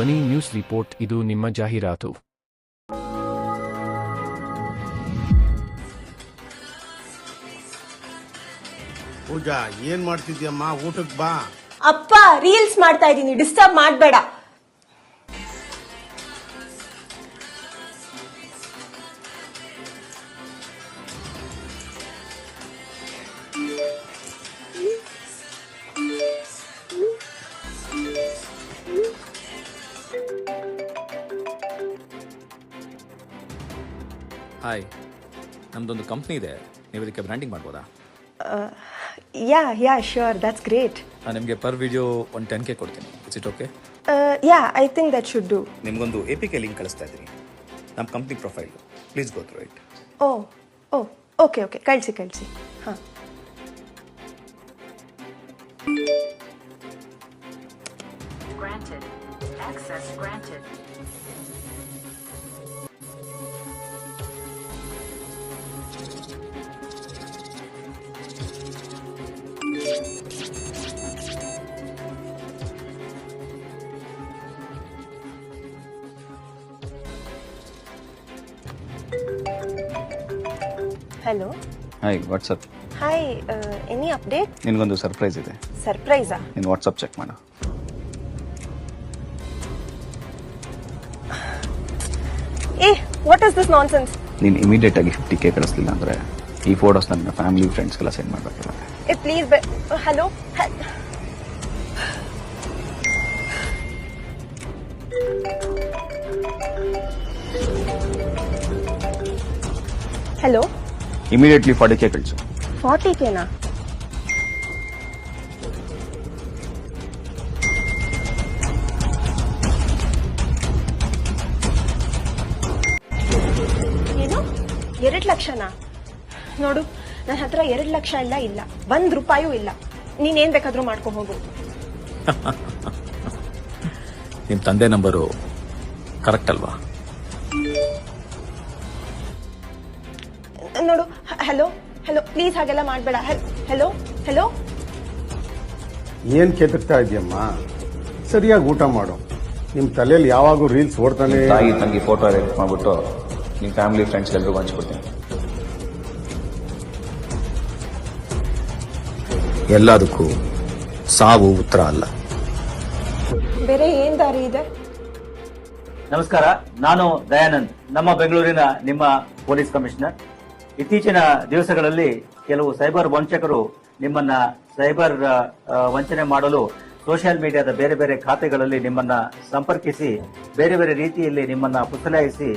ಧ್ವನಿ news report ಇದು ನಿಮ್ಮ ಜಾಹೀರಾತು. ಪೂಜಾ ಏನ್ ಮಾಡ್ತಿದ್ಯಮ್ಮ? ಊಟಕ್ ಬಾ. ಅಪ್ಪ ರೀಲ್ಸ್ ಮಾಡ್ತಾ ಇದ್ದೀನಿ. ಡಿಸ್ಟರ್ಬ್ ಮಾಡಬೇಡ. ಹಾಯ್ ನಮ್ದೊಂದು ಕಂಪ್ನಿ ಇದೆ. ನೀವು ಇದಕ್ಕೆ ಬ್ರ್ಯಾಂಡಿಂಗ್ ಮಾಡ್ಬೋದಾ? Yeah yeah sure that's great ನಾನು ನಿಮಗೆ ಪರ್ ವಿಡಿಯೋ ಒಂದು ಟೆನ್ ಕೆ ಕೊಡ್ತೀನಿ. It's it okay yeah I think that should do ನಿಮಗೊಂದು ಎ ಪಿ ಕೆ ಲಿಂಕ್ ಕಳಿಸ್ತಾ ಇದ್ದೀನಿ. ನಮ್ಮ company profile please go through it oh oh okay okay ಕಳಿಸಿ ಕಳಿಸಿ. ಹಾಂ. Granted. Access granted. Hello hi what's up hi any update ನಿನಗೊಂದು surprise ಇದೆ. ಸರ್ಪ್ರೈಸಾ ನೀನು ವಾಟ್ಸಪ್ ಚೆಕ್ ಮಾಡು. ಏ what is this non sense ನೀನು ಇಮಿಡಿಯೇಟ್ ಆಗಿ ಫಿಫ್ಟಿ ಕೆ ಕಳಿಸ್ಲಿಲ್ಲ ಅಂದ್ರೆ ಈ ಫೋಟೋಸ್ ನನ್ನ ಫ್ಯಾಮಿಲಿ ಫ್ರೆಂಡ್ಸ್ಗೆಲ್ಲ ಸೆಂಡ್ ಮಾಡಬೇಕಿರುತ್ತೆ ಏ please hello hello immediately forty K ಕಳಿಸು. ಫಾರ್ಟಿ ಕೆನಾ ಏನು? ಎರಡು ಲಕ್ಷನಾ? ನೋಡು ನನ್ನ ಹತ್ರ ಎರಡು ಲಕ್ಷ ಎಲ್ಲ ಇಲ್ಲ. ಒಂದ್ ರೂಪಾಯೂ ಇಲ್ಲ. ನೀನೇನ್ ಬೇಕಾದ್ರೂ ಮಾಡ್ಕೊ ಹೋಗು. ನಿಮ್ಮ ತಂದೆ ನಂಬರು ಕರೆಕ್ಟ್ ಅಲ್ವಾ? ನೋಡು. ಹಲೋ ಹಲೋ ಪ್ಲೀಸ್ ಹಾಗೆಲ್ಲ ಮಾಡಬೇಡ. ಹಲೋ ಹಲೋ ಏನ್ ಕೆದಕ್ತಾ ಇದೆಯಮ್ಮ? ಸರಿಯಾಗಿ ಊಟ ಮಾಡು. ನಿಮ್ ತಲೆಯಲ್ಲಿ ಯಾವಾಗೂ ರೀಲ್ಸ್ ಓಡ್ತಾನೆ ತಾಯಿ ತಂಗಿ ಫೋಟೋ ಎಡಿಟ್ ಮಾಡ್ಬಿಟ್ಟು ನಿಮ್ಮ ಫ್ಯಾಮಿಲಿ ಫ್ರೆಂಡ್ಸ್ ಎಲ್ಲರೂ ಹಂಚ್ಕೊಡ್ತೀನಿ ಎಲ್ಲದಕ್ಕೂ ಸಾವು ಉತ್ತರ ಅಲ್ಲ. ಬೇರೆ ಏನ್ ದಾರಿ ಇದೆ? ನಮಸ್ಕಾರ ನಾನು ದಯಾನಂದ್ ನಮ್ಮ ಬೆಂಗಳೂರಿನ ನಿಮ್ಮ ಪೊಲೀಸ್ ಕಮಿಷನರ್. ಇತ್ತೀಚಿನ ದಿವಸಗಳಲ್ಲಿ ಕೆಲವು ಸೈಬರ್ ವಂಚಕರು ನಿಮ್ಮನ್ನ ಸೈಬರ್ ವಂಚನೆ ಮಾಡಲು ಸೋಷಿಯಲ್ ಮೀಡಿಯಾದ ಬೇರೆ ಬೇರೆ ಖಾತೆಗಳಲ್ಲಿ ನಿಮ್ಮನ್ನ ಸಂಪರ್ಕಿಸಿ, ಬೇರೆ ಬೇರೆ ರೀತಿಯಲ್ಲಿ ನಿಮ್ಮನ್ನ ಪುಸಲಾಯಿಸಿ,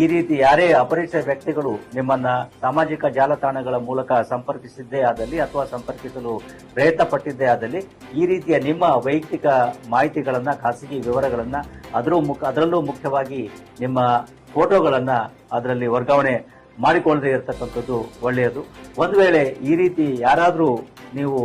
ಈ ರೀತಿ ಯಾರೇ ಅಪರಿಚಿತ ವ್ಯಕ್ತಿಗಳು ನಿಮ್ಮನ್ನ ಸಾಮಾಜಿಕ ಜಾಲತಾಣಗಳ ಮೂಲಕ ಸಂಪರ್ಕಿಸಿದ್ದೇ ಆದಲ್ಲಿ ಅಥವಾ ಸಂಪರ್ಕಿಸಲು ಪ್ರಯತ್ನ ಪಟ್ಟಿದ್ದೇ ಆದಲ್ಲಿ ಈ ರೀತಿಯ ನಿಮ್ಮ ವೈಯಕ್ತಿಕ ಮಾಹಿತಿಗಳನ್ನ, ಖಾಸಗಿ ವಿವರಗಳನ್ನ, ಅದರ ಮುಖ ಅದರಲ್ಲೂ ಮುಖ್ಯವಾಗಿ ನಿಮ್ಮ ಫೋಟೋಗಳನ್ನ ಅದರಲ್ಲಿ ವರ್ಗಾವಣೆ ಮಾಡಿಕೊಳ್ಳದೆ ಇರತಕ್ಕಂಥದ್ದು ಒಳ್ಳೆಯದು. ಒಂದು ವೇಳೆ ಈ ರೀತಿ ಯಾರಾದರೂ ನೀವು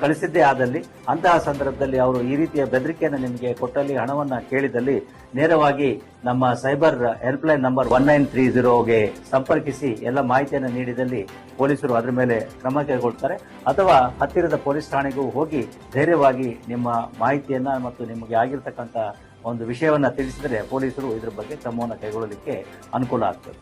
ಕಳಿಸಿದ್ದೇ ಆದಲ್ಲಿ, ಅಂತಹ ಸಂದರ್ಭದಲ್ಲಿ ಅವರು ಈ ರೀತಿಯ ಬೆದರಿಕೆಯನ್ನು ನಿಮಗೆ ಕೊಟ್ಟಲ್ಲಿ ಹಣವನ್ನು ಕೇಳಿದಲ್ಲಿ ನೇರವಾಗಿ ನಮ್ಮ cyber helpline number one nine three ಜೀರೋಗೆ ಸಂಪರ್ಕಿಸಿ ಎಲ್ಲ ಮಾಹಿತಿಯನ್ನು ನೀಡಿದಲ್ಲಿ ಪೊಲೀಸರು ಅದರ ಮೇಲೆ ಕ್ರಮ ಕೈಗೊಳ್ತಾರೆ. ಅಥವಾ ಹತ್ತಿರದ ಪೊಲೀಸ್ ಠಾಣೆಗೂ ಹೋಗಿ ಧೈರ್ಯವಾಗಿ ನಿಮ್ಮ ಮಾಹಿತಿಯನ್ನು ಮತ್ತು ನಿಮಗೆ ಆಗಿರತಕ್ಕಂಥ ಒಂದು ವಿಷಯವನ್ನು ತಿಳಿಸಿದರೆ ಪೊಲೀಸರು ಇದರ ಬಗ್ಗೆ ಕ್ರಮವನ್ನು ಕೈಗೊಳ್ಳಲಿಕ್ಕೆ ಅನುಕೂಲ ಆಗ್ತದೆ.